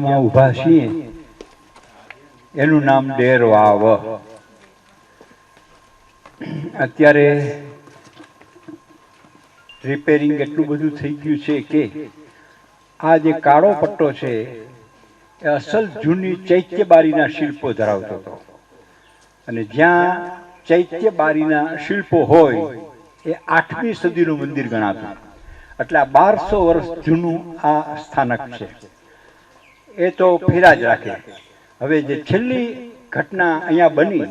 જગ્યામાં ઊભા છીએ. એનું નામ ડેર વાવ અત્યારે રિપેરિંગ એટલું બધું થઈ ગયું છે કે આ જે કાળો પટ્ટો છે, એ અસલ જૂની ચૈત્ય બારીના શિલ્પો ધરાવતો હતો. અને જ્યાં ચૈત્ય બારીના શિલ્પો હોય, એ આઠમી સદીનું મંદિર ગણાતું. એટલે આ બારસો વર્ષ જૂનું આ સ્થાનક છે. એ તો ફેરા જ રાખે. હવે જે છેલ્લી ઘટના અહીંયા બની,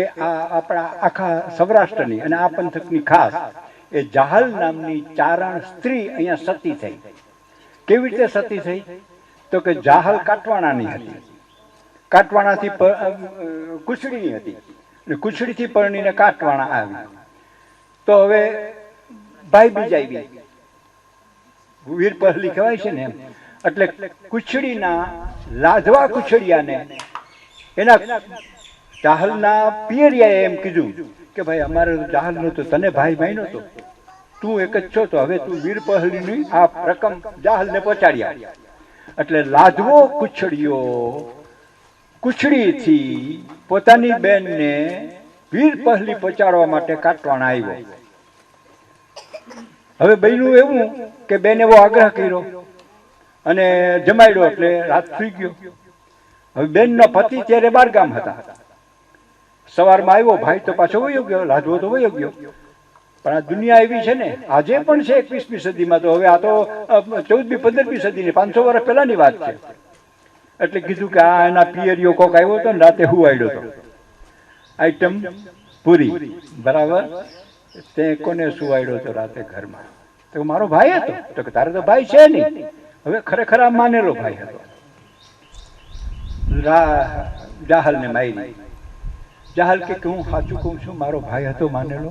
એ આ આપણા આખા સૌરાષ્ટ્રની અને આ પંથકની ખાસ, એ જાહલ નામની ચારણ સ્ત્રી અહીંયા સતી થઈ. કેવી રીતે સતી થઈ? તો કે જાહલ કાટવાણાની હતી. કાટવાણાથી કુછડીની હતી. અને કુછડીથી પરણીને કાટવાણા આવી. તો હવે ભાઈ બીજ આવી વીર પહેલી કહેવાય છે ને એમ. એટલે કુછડીના લાધવા કુછડિયાને, એના ચાહલના પિયરિયાએ એમ કીધું કે ભાઈ અમારે ચાહલ નહોતો તને ભાઈ ભાઈ નહોતો તું એક જ છો તો હવે તું વીર પહેલીની આ રકમ જાહલને પહોંચાડ્યા. એટલે લાધવો કુછડીઓ કુછડીથી પોતાની બેનને વીર પહેલી પહોંચાડવા માટે કાટવાણ આવ્યો. હવે બન્યું એવું કે બેન એવો આગ્રહ કર્યો. અને જમાડ્યો એટલે રાત સુઈ ગયો. હવે બેનનો પતિ ત્યારે બારગામ હતા. સવારમાં આવ્યો, ભાઈ તો પાછો વયો ગયો, લાજવો તો વયો ગયો. પણ આ દુનિયા એવી છે ને, આજે પણ છે એકવીસમી સદીમાં તો હવે આ તો ચૌદમી, પંદરમી સદીની પાંચસો વર્ષ પહેલાની વાત છે. એટલે કીધું કે આ એના પિયરિયો કોક આવ્યો હતો ને, રાતે હું આવ્યો હતો. આઈટમ પૂરી. બરાબર? તે કોને સુવાડ્યો હતો રાતે ઘરમાં? તો મારો ભાઈ હતો. તો કે તારે તો ભાઈ છે નહીં. હવે ખરેખર આ માનેલો ભાઈ હતો. જાહલને મારી. જાહલ કે હું સાચું કહું છું, મારો ભાઈ હતો માનેલો.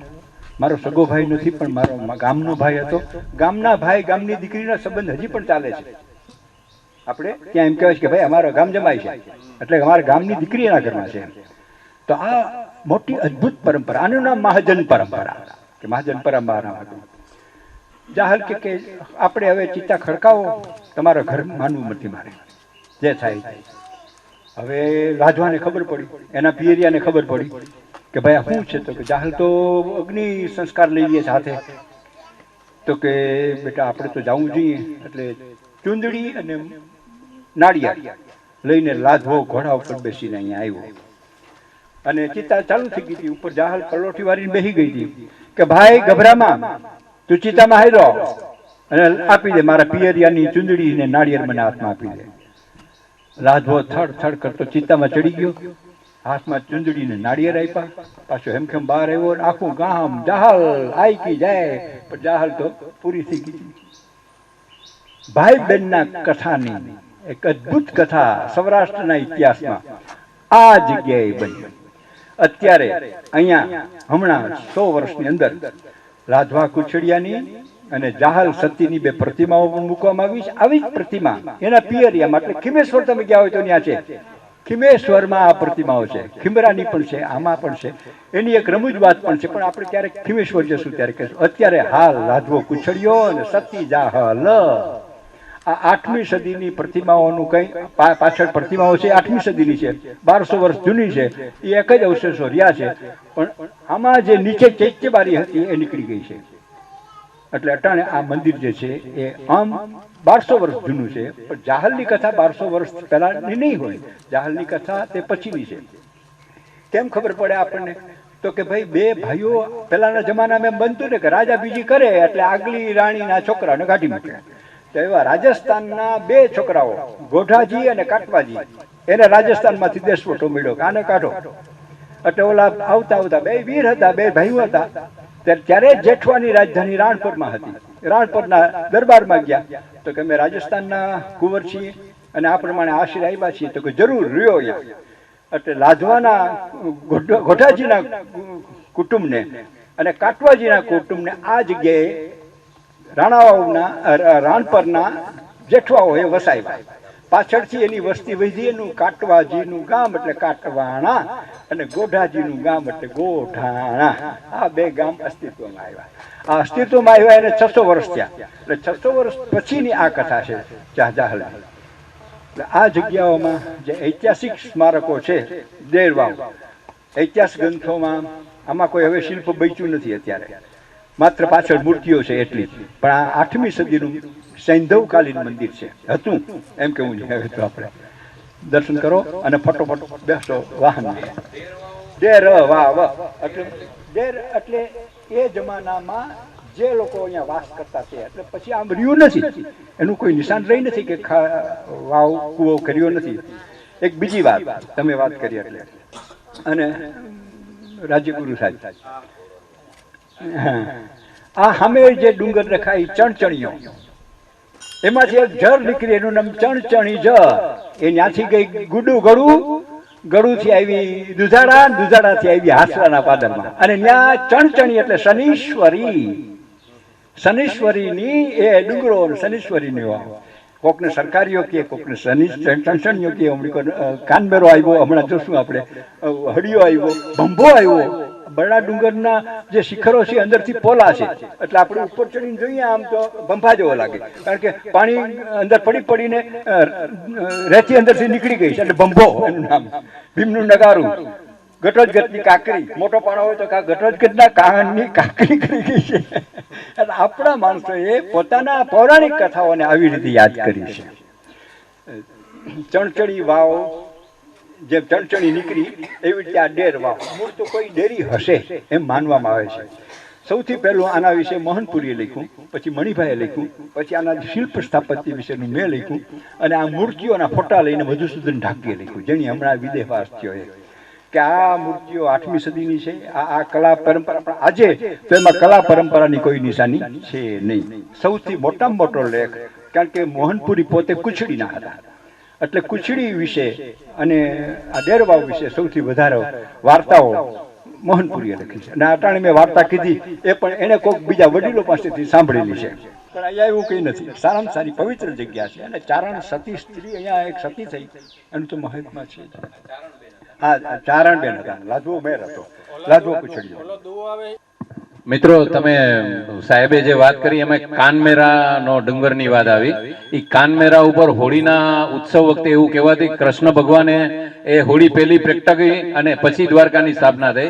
મારો સગો ભાઈ નથી, પણ મારો ગામનો ભાઈ હતો. ગામના ભાઈ, ગામની દીકરીના સંબંધ હજી પણ ચાલે છે. આપણે ત્યાં એમ કહેવાય કે ભાઈ, અમારો ગામ જમાય છે. એટલે અમારા ગામની દીકરી એના ઘરમાં છે તો આ મોટી અદ્ભુત પરંપરા, આનું નામ મહાજન પરંપરા. કે મહાજન પરંપરા જાહલ કે કે આપણે હવે ચિત્તા ખડકાવો, તમારા ઘર માનવું નથી મારે. જે થાય. હવે રાજવાને ખબર પડી, એના પિયરિયાને ખબર પડી કે ભાઈ શું છે તો કે જાહલ તો અગ્નિ સંસ્કાર લઈ લઈએ સાથે તો કે બેટા આપણે તો જવું જોઈએ, એટલે ચૂંદડી અને નાળિયા લઈને લાધવો ઘોડા ઉપર બેસીને અહીંયા આવ્યો. અને ચિત્તા ચાલુ થઈ ગઈ હતી, ઉપર જાહલ કલોઠી વાળીને બેસી ગઈ હતી કે ભાઈ ગભરામાં તું ચિતામાં હારો. અને આપી દે મારા પિયરિયાની ચુંદડી ને નાળિયેર મને હાથમાં આપી દે. રાધવો થડ થડ કરતો ચિત્તામાં ચડી ગયો. હાથમાં ચુંદડીને નાળિયેર આપ્યા. પાછો હેમખેમ બહાર આવ્યો આખું ગામ જાહલ આઈકી જાય. પણ જાહલ તો પૂરી થઈ ગઈ. ભાઈ બહેનના કથાની એક અદ્ભુત કથા સૌરાષ્ટ્રના ઇતિહાસમાં આ જગ્યાએ બની. અત્યારે અહીંયા હમણાં સો વર્ષની અંદર લાધવા કુછડિયાની અને જાહલ સતીની બે પ્રતિમાઓ પણ મૂકવામાં આવી છે. આવી જ પ્રતિમા એના પિયરિયામાં, એટલે ખિમેશ્વર તમે ગયા હોય તો ત્યાં છે. ખિમેશ્વરમાં આ પ્રતિમાઓ છે. ખિમરાની પણ છે, આમાં પણ છે. એની એક રમૂજ વાત પણ છે, પણ આપણે ક્યારેક ખિમેશ્વર જશું ત્યારે કહેશું, અત્યારે હાલ લાધવો કુછડિયો અને સતી જાહલ. આ આઠમી સદીની પ્રતિમાઓનું કઈ પાછળ પ્રતિમાઓ છે, આઠમી સદીની છે, બારસો વર્ષ જૂની છે, એ એક જ અવશેષો રહ્યા છે, પણ આમાં જે નીચે ચૈત્યબારી હતી એ નીકળી ગઈ છે. એટલે અટાણે આ મંદિર જે છે, એ આમ બારસો વર્ષ જૂનું છે, પણ જાહલની કથા બારસો વર્ષ પહેલાની નહીં હોય, જાહલની કથા તે પછીની છે. કેમ ખબર પડે આપણને? તો કે ભાઈ, બે ભાઈઓ પહેલાના જમાનામાં એમ બનતું ને કે રાજા બીજી કરે, એટલે આગલી રાણીના છોકરાને કાઢી મૂકે. તો એવા રાજસ્થાનના બે છોકરાઓ, ગોઢાજી અને કાટવાજી એને રાજસ્થાનમાંથી દેશવટો મળ્યો કાને કાઢો. એટલે ઓલા આવતા આવતા બે વીર હતા, બે ભાઈઓ હતા. ત્યારે જેઠવાની રાજધાની રાણપુરમાં હતી. રાણપુરના દરબારમાં ગયા. તો કે અમે રાજસ્થાનના કુંવર છીએ અને આ પ્રમાણે આશીર આવ્યા છીએ. તો કે જરૂર રહ્યો એટલે લાધવાના ગોઢાજીના કુટુંબને અને કાટવાજીના કુટુંબને આ જગ્યાએ રાણાવાવના અ, રાણપરના જેઠવાઓએ વસાવ્યા. પાછળથી એની વસ્તી વધી એનું કાટવાજીનું ગામ એટલે કાટવાણા અને ગોઢાજીનું ગામ એટલે ગોઢાણા. આ બે ગામ અસ્તિત્વમાં આવ્યા. આ અસ્તિત્વમાં આવ્યા એને છસો વર્ષ થયા. એટલે છસો વર્ષ પછીની આ કથા છે ચાહજાહલ એટલે આ જગ્યાઓમાં જે ઐતિહાસિક સ્મારકો છે દેરવાવ. ઐતિહાસિક ગ્રંથોમાં આમાં કોઈ હવે શિલ્પ બચ્યું નથી અત્યારે. માત્ર પાછળ મૂર્તિઓ છે એટલી. પણ આ આઠમી સદીનું સૈંધવકાલીન મંદિર છે. હતું. એમ કેવું છે હવે તો આપણે. દર્શન કરો અને ફટોફટ બેસો વાહન ડેર વાહ વાહ. એટલે ડેર એટલે એ જમાનામાં જે લોકો અહીંયા વાસ કરતા છે. એટલે પછી આમ રહ્યું નથી. એનું કોઈ નિશાન રહી નથી કે વાવ, કૂવો કર્યો નથી. એક બીજી વાત. તમે વાત કરી એટલે. અને રાજ્યગુરુ સાહેબ. આ સામે જે ડુંગર રખાય ચણચણીઓ. એમાંથી એક જર નીકળી, એનું નામ ચણચણી જર એ ત્યાંથી ગઈ ગુડું ગળું, ગળુંથી આવી દુધાળા, દુધાળાથી આવી હાસરાના પાદરમાં. અને ત્યાં ચણચણી એટલે શનીશ્વરી. શનીશ્વરીની એ ડુંગરો શનીશ્વરીની વાવ કોકને સરકારીઓ કહે, કોકને શનિ ચણચણીઓ કહે. હમણાં કાનબેરો આવ્યો, હમણાં જોશું આપણે. હડિયો આવ્યો, ભંભો આવ્યો. બરડા ડુંગરના જે શિખરો છે, અંદરથી પોલા છે. એટલે આપણે ઉપર ચડીને જોઈએ, આમ તો ભંભા જેવો લાગે. કારણ કે પાણી અંદર પડી પડીને રેતી અંદરથી નીકળી ગઈ છે, એટલે ભંભો એનું નામ. ભીમનું નગારું. ગટોજગતની કાકરી. મોટો પાણો હોય તો ગટોજગતના કાહનની કાકરી કરી ગઈ છે. એટલે આપણા માણસોએ પોતાના પૌરાણિક કથાઓને આવી રીતે યાદ કરી છે. ચણચડી વાવ જે ચણચણી નીકળી, એવી રીતે આ ડેર મૂળ તો કોઈ ડેરી હશે એમ માનવામાં આવે છે. સૌથી પહેલું આના વિશે મોહનપુરીએ લખ્યું, પછી મણિભાઈએ લખ્યું, પછી આના શિલ્પ સ્થાપત્ય વિશેનું મેં લખ્યું, અને આ મૂર્તિઓના ફોટા લઈને મધુસૂદન ઢાકીએ લખ્યું, જેની હમણાં વિદેહવાસ થયો એ કે આ મૂર્તિઓ આઠમી સદીની છે, આ આ કલા પરંપરા, પણ આજે તો એમાં કલા પરંપરાની કોઈ નિશાની છે નહીં. સૌથી મોટામાં મોટો લેખ, કારણ કે મોહનપુરી પોતે કુચડીના હતા. એટલે કુચડી વિશે અને આ ડેરવાવ વિશે સૌથી વધારે વાર્તાઓ મોહનપુરીએ લખી છે. અને અટાણે મેં વાર્તા કીધી, એ પણ એને કોઈક બીજા વડીલો પાસેથી સાંભળેલી છે. પણ અહીંયા એવું કંઈ નથી. સારામાં સારી પવિત્ર જગ્યા છે. અને ચારણ સતી સ્ત્રી અહીંયા એક સતી થઈ. એનું તો મહાત્મા છે હા ચારણબેન હતા. લાદવો મેર હતો. લાદવો કુચડીયો મિત્રો, તમે સાહેબે જે વાત કરી, એમાં કાનમેરાનો ડુંગરની વાત આવી. એ કાનમેરા ઉપર હોળીના ઉત્સવ વખતે એવું કહેવાથી કૃષ્ણ ભગવાને એ હોળી પહેલી પ્રગટાવી અને પછી દ્વારકાની સ્થાપના થઈ.